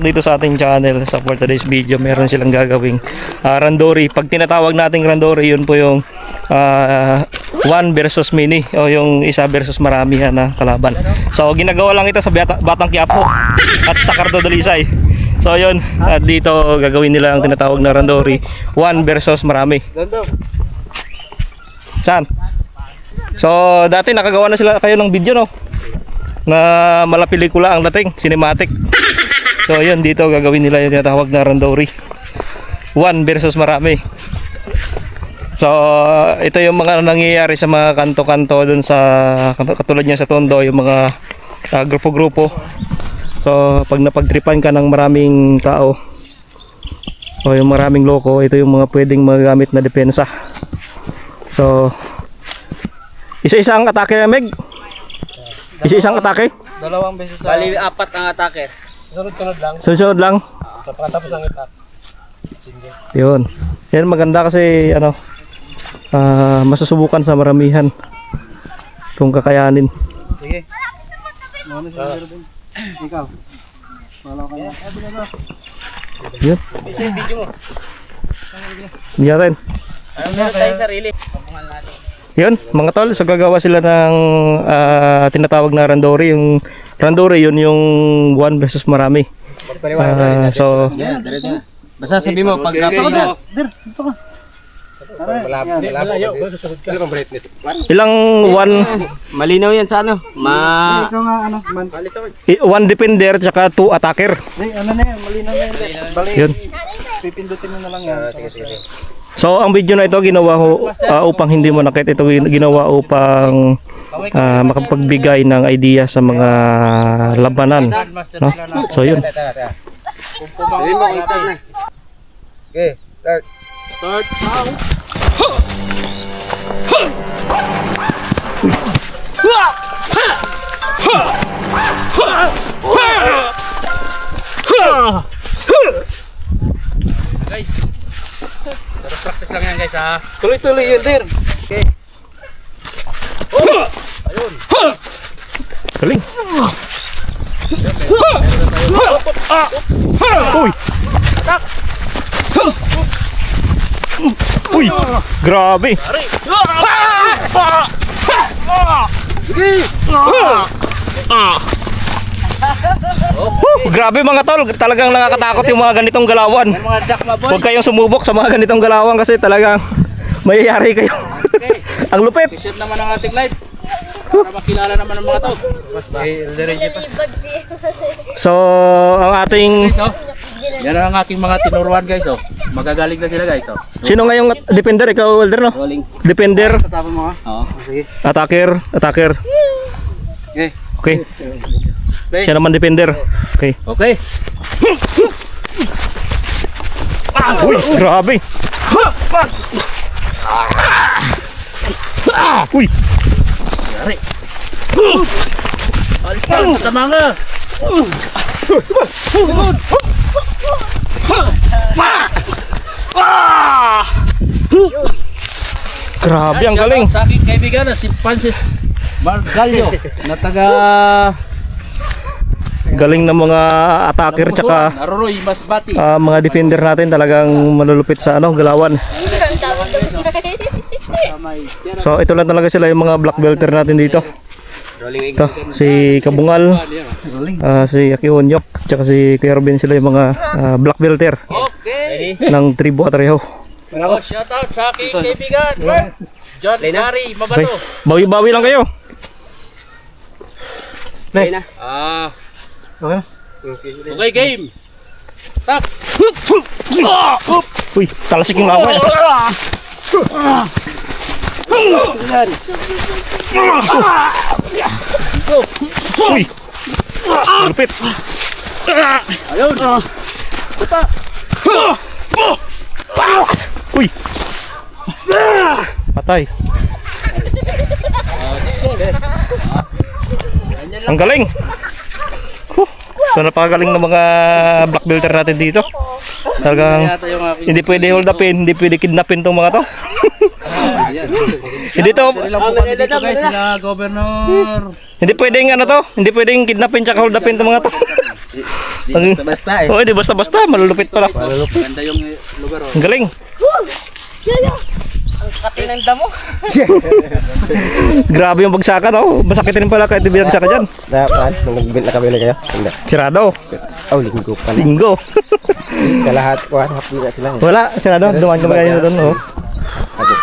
dito sa ating channel sa for today's video. Meron silang gagawing ah, randori. Pag tinatawag nating randori, yun po yung ah, one versus many o yung isa versus maramihan na kalaban. So ginagawa lang ito sa Bata- Batang Quiapo at sa Cardo Dalisay. So yun, at dito gagawin nila ang tinatawag na randori, one versus marami. Saan? So dati nakagawa na sila kayo ng video no? Na mala pelikula ang dating, cinematic. So yun dito gagawin nila yung tinatawag na randori. One versus marami. So ito yung mga nangyayari sa mga kanto-kanto dun sa katulad niya sa Tondo yung mga ah, grupo-grupo. So pag napagtripan ka ng maraming tao o yung maraming loko, ito yung mga pwedeng magamit na depensa. So isa-isang atake na Meg. Isa-isang atake. Dalawang beses sa... Bali, apat ang atake. Sunod-sunod lang. Sunod lang. Pagkatapos ng itak. Yun. Yan maganda kasi ano ah, masusubukan sa maramihan kung kakayanin. Sige. Ano si Ruben? Ikaw. Wala ka na. Yun. Isa yung video mo. Hindi natin. Ano na tayo sarili? Papungal natin. Yun, mga tol, so gagawa sila ng ah, tinatawag na randori. Yung randori, yun yung one versus marami. Ah, so. Basta sabi mo, pag napakita. Ilang one, Malinaw yan sa ano? Ma... Ano. One defender tsaka two attacker. Ano na yan? Malinaw na yan. Yun. Pipindutin mo na lang yan. Sige, sige. So, ang video na ito ginawa ho, ah, upang hindi mo nakit. Ito gin- ginawa upang ah, makapagbigay ng idea sa mga labanan. No? So, yun. Mo kung start na. Okay, start. Start now. Ha. Tuloy-tuloy yun, Dir. Okay. Galing. Uy. Uy, grabe. Huh, grabe mga tol, talagang nakakatakot yung mga ganitong galawan. Huwag kayong sumubok sa mga ganitong galawan kasi talagang mayayari kayo. Okay. Ang lupit. Isip naman ang ating live. Para makilala naman ang mga to. Okay. So, ang ating Guys oh. Yan ang aking mga tinuruan guys oh. Magagaling na sila guys oh. sino ngayong defender ikaw Welder no? Rolling. Defender, Tatapon mo ha. Oo. Sige. attacker, attacker. Okay. Okay. Play. Siya naman defender. Okay. Okay. Uy, grabe. Uy, Yari. Alis ka, tama nga. grabe ang Shout galing. out Sa aking kaibigan na si Francis Margallo na taga Galing ng mga attacker tsaka Naruroy Masbati. ah, mga defender natin talagang malulupit sa ano, galawan. So ito lang talaga sila yung mga black belter natin dito. Ito, si Kabungal, ah, si Akionyok, tsaka si Kuya Robin sila yung mga ah, black belter Okay. ng tribu Atrejo. Oh, shout out sa aking kaibigan. John Gary Okay, Mabato. bawi-bawi lang kayo. Play. Ah, Okay. okay game. Tak. Uy, talasik yung lawan. Uy, malupit. Ayun. Uy. Patay. Ang galing. Huh. So napakagaling ng mga black belter natin dito. Talagang hindi pwede hold upin, hindi pwede kidnapin tong mga to. Hindi to, hindi pwedeng ano to, hindi pwedeng kidnapin tsaka hold upin tong mga to. Ang- Basta eh. Oo, hindi basta-basta. Malulupit pala. Ganda yung lugar oh. Ang Sakati ng damo. Grabe yung bagsakan, oh. Masakit rin pala kahit binagsakan dyan. Nakakaan, nung nagbint na kami na kayo. Hindi. Sirado. Oh, linggo pa na. Linggo. Sa lahat, wala, happy na sila. Wala, sirado. Dumaan kami kayo doon, oh. Ako,